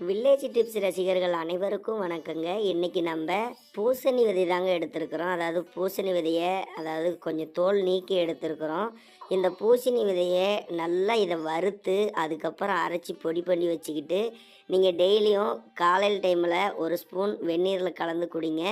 Village tips ரசிகர்கள் அனைவருக்கும் வணக்கங்க. இன்னைக்கு நம்ம பூசணி விதை தாங்க எடுத்திருக்கிறோம். அதாவது பூசணி விதையை அதாவது கொஞ்சம் தோல் நீக்கி எடுத்திருக்கிறோம். இந்த பூசணி விதையை நல்லா இதை வறுத்து அதுக்கப்புறம் அரைச்சி பொடி பண்ணி வச்சுக்கிட்டு நீங்கள் டெய்லியும் காலையில் டைமில் ஒரு ஸ்பூன் வெந்நீரில் கலந்து குடிங்க.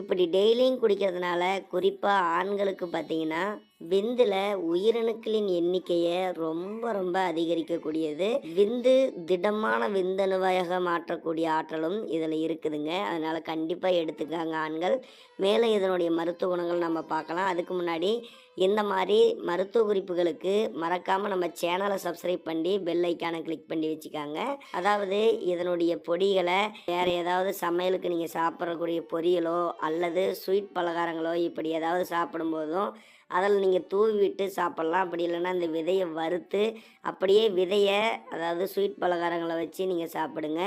இப்படி டெய்லியும் குடிக்கிறதுனால குறிப்பாக ஆண்களுக்கு பார்த்தீங்கன்னா விந்தில் உயிரணுக்களின் எண்ணிக்கையை ரொம்ப ரொம்ப அதிகரிக்கக்கூடியது. விந்து திடமான விந்தணுவாக மாற்றக்கூடிய ஆற்றலும் இதில் இருக்குதுங்க. அதனால் கண்டிப்பாக எடுத்துக்காங்க ஆண்கள். மேலே இதனுடைய மருத்துவ குணங்கள் நம்ம பார்க்கலாம். அதுக்கு முன்னாடி இந்த மாதிரி மருத்துவ குறிப்புகளுக்கு மறக்காமல் நம்ம சேனலை சப்ஸ்கிரைப் பண்ணி பெல் ஐக்கானை கிளிக் பண்ணி வச்சுக்காங்க. அதாவது இதனுடைய பொடிகளை வேறு ஏதாவது சமையலுக்கு நீங்கள் சாப்பிட்றக்கூடிய பொரியலோ அல்லது ஸ்வீட் பலகாரங்களோ இப்படி ஏதாவது சாப்பிடும்போதும் அதில் நீங்கள் தூவி விட்டு சாப்பிட்லாம். அப்படி இல்லைன்னா அந்த விதையை வறுத்து அப்படியே விதையை அதாவது ஸ்வீட் பலகாரங்களை வச்சு நீங்கள் சாப்பிடுங்க.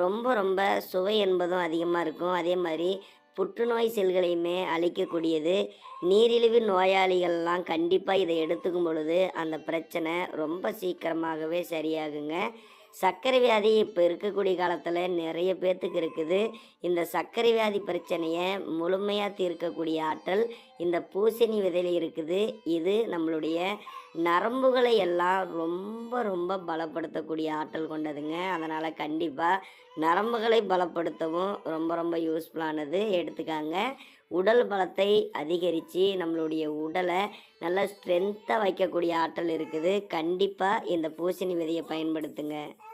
ரொம்ப ரொம்ப சுவை என்பதும் அதிகமாக இருக்கும். அதே மாதிரி புற்றுநோய் செல்களையுமே அழிக்கக்கூடியது. நீரிழிவு நோயாளிகள்லாம் கண்டிப்பாக இதை எடுத்துக்கும் பொழுது அந்த பிரச்சனை ரொம்ப சீக்கிரமாகவே சரியாகுங்க. சர்க்கரை வியாதி இப்போ இருக்கக்கூடிய காலத்தில் நிறைய பேர்த்துக்கு இருக்குது. இந்த சர்க்கரை வியாதி பிரச்சனையை முழுமையாக தீர்க்கக்கூடிய ஆற்றல் இந்த பூசணி விதையில் இருக்குது. இது நம்மளுடைய நரம்புகளை எல்லாம் ரொம்ப ரொம்ப பலப்படுத்தக்கூடிய ஆற்றல் கொண்டதுங்க. அதனால் கண்டிப்பாக நரம்புகளை பலப்படுத்தவும் ரொம்ப ரொம்ப யூஸ்ஃபுல்லானது எடுத்துக்காங்க. உடல் பலத்தை அதிகரித்து நம்மளுடைய உடலை நல்லா ஸ்ட்ரென்த்தாக வைக்கக்கூடிய ஆற்றல் இருக்குது. கண்டிப்பாக இந்த பூசணி விதையை பயன்படுத்துங்க.